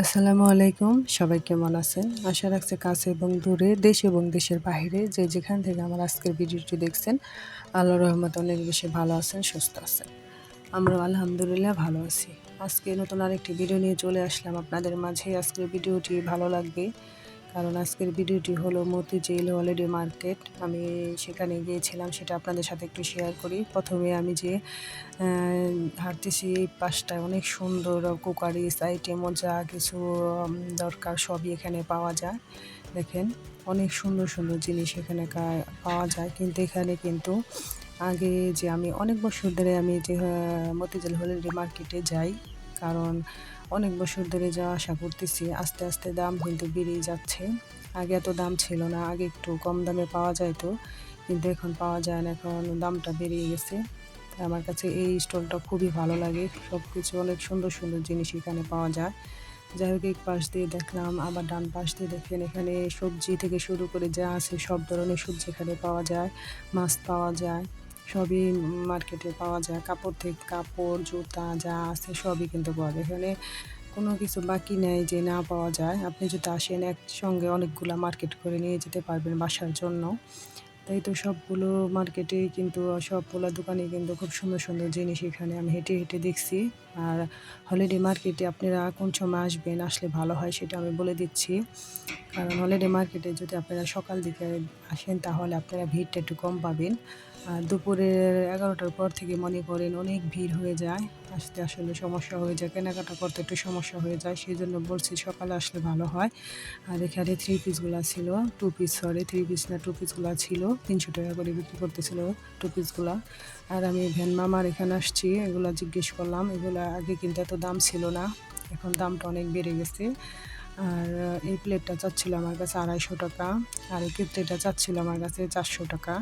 আসসালামু আলাইকুম। সবাই কেমন আছেন? আশা রাখছে কাছে এবং দূরে, দেশ এবং দেশের বাইরে যে যেখান থেকে আমার আজকের ভিডিওটি দেখছেন আল্লাহ রহমত অনেক বেশি ভালো আছেন, সুস্থ আছেন। আমরা আলহামদুলিল্লাহ ভালো আছি। আজকে নতুন আরেকটি ভিডিও নিয়ে চলে আসলাম আপনাদের মাঝে। আজকের ভিডিওটি ভালো লাগবে। কারণ আজকের ভিডিওটি হলো মতিঝিল হলিডে মার্কেট। আমি সেখানে গিয়েছিলাম, সেটা আপনাদের সাথে একটু শেয়ার করি। প্রথমে আমি যে হাঁটতেছি এই পাশটায়, অনেক সুন্দর কুকারিস আইটেমও যা কিছু দরকার সবই এখানে পাওয়া যায়। দেখেন, অনেক সুন্দর সুন্দর জিনিস এখানে পাওয়া যায়। কিন্তু এখানে কিন্তু আগে যে আমি, অনেক বছর ধরে আমি যে মতিঝিল হলিডে মার্কেটে যাই কারণ অনেক বছর ধরে যা আশা করতেছি, আস্তে আস্তে দাম কিন্তু বেড়েই যাচ্ছে। আগে এত দাম ছিল না, আগে একটু কম দামে পাওয়া যাইতো কিন্তু এখন পাওয়া যায় না এখন দামটা বেরিয়ে গেছে। আমার কাছে এই স্টলটা খুবই ভালো লাগে সব কিছু অনেক সুন্দর সুন্দর জিনিস এখানে পাওয়া যায়। যাই হোক, এক পাশ দিয়ে দেখলাম, আবার ডান পাশ দিয়ে দেখেন এখানে সবজি থেকে শুরু করে যা আছে সব ধরনের সবজি এখানে পাওয়া যায়, মাছ পাওয়া যায়। সবই মার্কেটে পাওয়া যায়। কাপড় থেকে কাপড়, জুতা যা আছে সবই কিন্তু পাওয়া যায়। এখানে কোনো কিছু বাকি নেই যে না পাওয়া যায়। আপনি যদি আসেন একসঙ্গে অনেকগুলো মার্কেট করে নিয়ে যেতে পারবেন বাসার জন্য। তাই তো সবগুলো মার্কেটে কিন্তু, সবগুলো দোকানে কিন্তু খুব সুন্দর সুন্দর জিনিস এখানে আমি হেঁটে হেঁটে দেখছি। আর হলিডে মার্কেটে আপনারা কোন সময় আসবেন, আসলে ভালো হয় সেটা আমি বলে দিচ্ছি। কারণ হলিডে মার্কেটে যদি আপনারা সকাল দিকে আসেন, তাহলে আপনারা ভিড়টা একটু কম পাবেন। আর দুপুরের এগারোটার পর থেকে মনে করেন অনেক ভিড় হয়ে যায়। আসতে আসলে সমস্যা হয়ে যায়, কেনাকাটা করতে একটু সমস্যা হয়ে যায় সেই জন্য বলছি সকালে আসলে ভালো হয়। আর এখানে থ্রি পিসগুলো ছিল two piece sorry three piece না টু পিসগুলো ছিল। তিনশো টাকা করে বিক্রি করতেছিল টু পিসগুলো আর আমি ভ্যান মামার এখানে আসছি, এগুলো জিজ্ঞেস করলাম, এগুলো আগে কিন্তু এত দাম ছিল না, এখন দামটা অনেক বেড়ে গেছে। আর এই প্লেটটা চাচ্ছিল আমার কাছে আড়াইশো টাকা, আর এই কেটলিটা চাচ্ছিল আমার কাছে চারশো টাকা।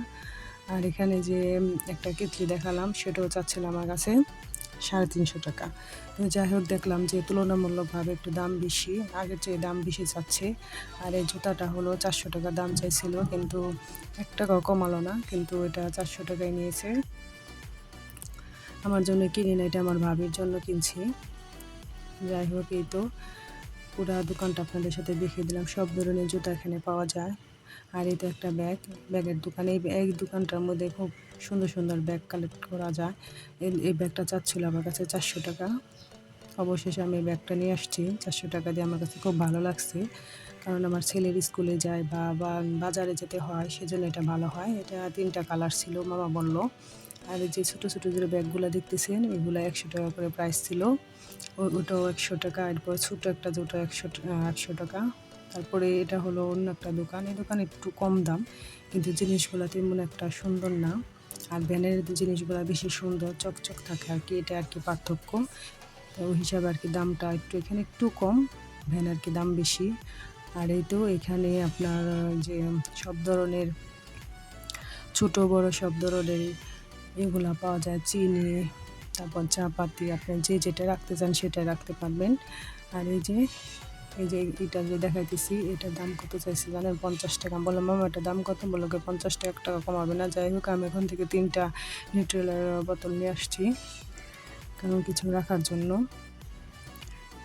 আর এখানে যে একটা কেতলি দেখালাম, সেটাও চাচ্ছিল আমার কাছে। সাড়ে তিনশো টাকা। যাই হোক, দেখলাম যে তুলনামূলকভাবে একটু দাম বেশি। আগের চেয়ে দাম বেশি চাচ্ছে আর এই জুতাটা হলো চারশো টাকা দাম চাইছিল, কিন্তু এক টাকাও কমালো না, কিন্তু এটা চারশো টাকায় নিয়েছে। আমার জন্য কিনি না, এটা আমার ভাবির জন্য কিনছি। যাই হোক, এই তো। পুরা দোকানটা আপনাদের সাথে দেখিয়ে দিলাম, সব ধরনের জুতা এখানে পাওয়া যায়। আর এই তো একটা ব্যাগ, ব্যাগের দোকান। এই এই দোকানটার মধ্যে খুব সুন্দর সুন্দর ব্যাগ কালেক্ট করা যায়। এই ব্যাগটা চাচ্ছিল আমার কাছে চারশো টাকা। অবশেষে আমি ব্যাগটা নিয়ে আসছি। চারশো টাকা দিয়ে আমার কাছে খুব ভালো লাগছে। কারণ আমার ছেলের স্কুলে যায় বা বাজারে যেতে হয়, সেজন্য এটা ভালো হয়। এটা তিনটা কালার ছিল, মামা বলল। আর যে ছোটো ছোটো যে ব্যাগগুলো দেখতেছেন, এগুলো একশো টাকা করে প্রাইস ছিল। ওটাও একশো টাকা, এরপর ছোটো একটা দুটো একশো একশো টাকা। তারপরে এটা হলো অন্য একটা দোকান। এই দোকানে একটু কম দাম, কিন্তু জিনিসগুলো তেমন একটা সুন্দর না। আর ভ্যানের জিনিসগুলো বেশি সুন্দর, চকচক থাকে আর কি, এটা আর কি পার্থক্য। তো ওই হিসাবে আর কি দামটা একটু এখানে একটু কম ভ্যান আর কি দাম বেশি। আর এই তো এখানে আপনার যে সব ধরনের, ছোট, বড় সব ধরনের এগুলা পাওয়া যায়, চিনি, তারপর চা পাতি আপনি যে যেটা রাখতে চান সেটা রাখতে পারবেন। আর এই যে এই যে এটা যে দেখাইতেছি, এটার দাম কত চাইছে জানেন? পঞ্চাশ টাকা। বললাম, মামা এটার দাম কত? বলল পঞ্চাশ টাকা টাকা কমাবে না। যাই হোক, আমি এখন থেকে তিনটা নিউট্রেলের বোতল নিয়ে আসছি, কারণ কিছু রাখার জন্য।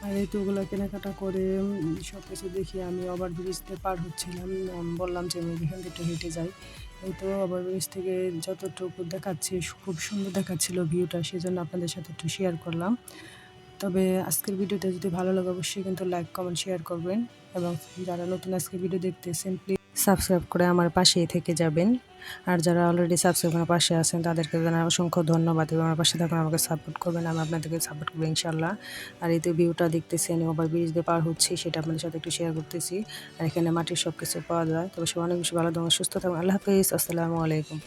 আর এই তোগুলো কেনাকাটা করে সব কিছু দেখি আমি ওভার ব্রিজতে পার হচ্ছিলাম। বললাম যে আমি এখান থেকে হেঁটে যাই। এই তো ওভার ব্রিজ থেকে যতটুকু দেখাচ্ছে, খুব সুন্দর দেখাচ্ছিল ভিউটা, সেজন্য আপনাদের সাথে একটু শেয়ার করলাম। তবে আজকের ভিডিওটা যদি ভালো লাগে, অবশ্যই কিন্তু লাইক কমেন্ট শেয়ার করবেন এবং যারা নতুন আজকের ভিডিও দেখতেছেন প্লিজ সাবস্ক্রাইব করে আমার পাশেই থেকে যাবেন। আর যারা অলরেডি সাবস্ক্রাইব করে পাশে আছেন, তাদেরকে জানাই অসংখ্য ধন্যবাদ এবং আমার পাশে থাকুন, আমাকে সাপোর্ট করবেন, আমি আপনাদেরকে সাপোর্ট করব ইনশাল্লাহ আর এই তো ভিউটা দেখতেছেন ওভার ব্রিজ দিয়ে পার হচ্ছি, সেটা আপনাদের সাথে একটু শেয়ার করতেছি। আর এখানে মাটির সব কিছু পাওয়া যায়। তবে সব অনেক বেশি ভালো সুস্থ থাকুন। আল্লাহ হাফিজ, আসসালামু আলাইকুম।